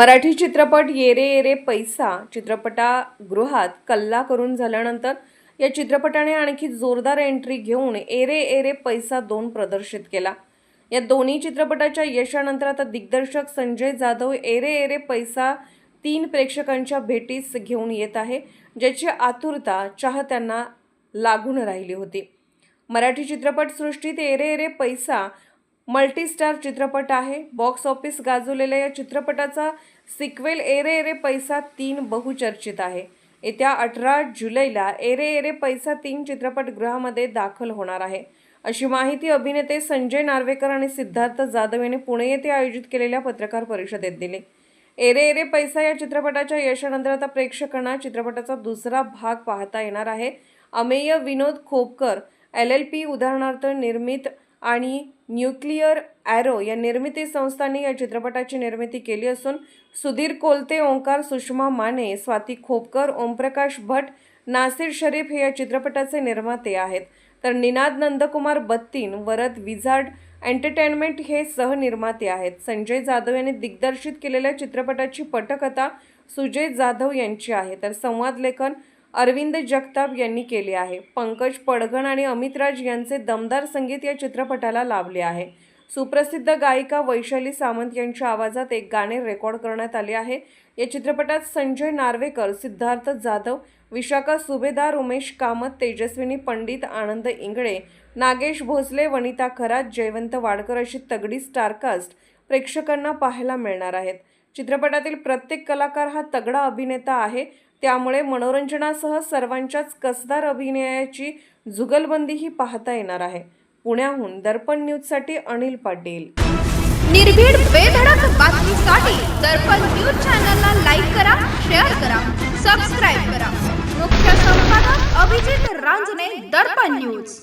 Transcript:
मराठी चित्रपट येरे येरे पैसा चित्रपटागृहात कल्ला करून झाल्यानंतर या चित्रपटाने आणखी जोरदार एंट्री घेऊन एरे एरे पैसा दोन प्रदर्शित केला. या दोन्ही चित्रपटाच्या यशानंतर आता दिग्दर्शक संजय जाधव एरे एरे पैसा तीन प्रेक्षकांच्या भेटीस घेऊन येत आहे ज्याची आतुरता चाहत्यांना लागून राहिली होती. मराठी चित्रपटसृष्टीत एरे एरे पैसा मल्टीस्टार चित्रपट आहे. बॉक्स ऑफिस गाजवलेल्या या चित्रपटाचा सिक्वेल एरे एरे पैसा तीन बहुचर्चित आहे. येत्या अठरा जुलैला एरे एरे पैसा तीन चित्रपटगृहामध्ये दाखल होणार आहे. अशी माहिती अभिनेते संजय नार्वेकर आणि सिद्धार्थ जाधव यांनी पुणे येथे आयोजित केलेल्या पत्रकार परिषदेत दिली. एरे एरे पैसा या चित्रपटाच्या यशानंतर आता प्रेक्षकांना चित्रपटाचा दुसरा भाग पाहता येणार आहे. Amey Vinod Khopkar L L P उदाहरणार्थ निर्मित आणि न्यूक्लिअर ॲरो या निर्मिती संस्थांनी या चित्रपटाची निर्मिती केली असून सुधीर कोलते ओंकार सुषमा माने स्वाती खोपकर ओमप्रकाश भट नासिर शरीफ हे या चित्रपटाचे निर्माते आहेत. तर निनाद नंदकुमार बत्तीन वरद विझार्ड एंटरटेनमेंट हे सहनिर्माते आहेत. संजय जाधव यांनी दिग्दर्शित केलेल्या चित्रपटाची पटकथा सुजय जाधव यांची आहे. तर संवाद लेखन अरविंद जगताप यांनी केले आहे. पंकज पडगण आणि अमित राज यांचे दमदार संगीत या चित्रपटाला लाभले आहे. सुप्रसिद्ध गायिका वैशाली सामंत यांच्या आवाजात एक गाणे रेकॉर्ड करण्यात आले आहे. या चित्रपटात संजय नार्वेकर सिद्धार्थ जाधव विशाखा सुभेदार उमेश कामत तेजस्विनी पंडित आनंद इंगळे नागेश भोसले वनिता खरात जयवंत वाडकर अशी तगडी स्टारकास्ट प्रेक्षकांना पाहायला मिळणार आहेत. चित्रपटातील प्रत्येक कलाकार हा तगडा अभिनेता आहे त्यामुळे मनोरंजनासह सर्वांच्याच कसदार अभिनयाची जुगलबंदीही पाहता येणार आहे. पुण्याहून दर्पण न्यूजसाठी अनिल पाटील. निर्भीड बेधडक बातमीसाठी दर्पण न्यूज चॅनलला लाईक करा शेअर करा सबस्क्राईब करा. मुख्य संपादक अभिजित रांजणे दर्पण न्यूज.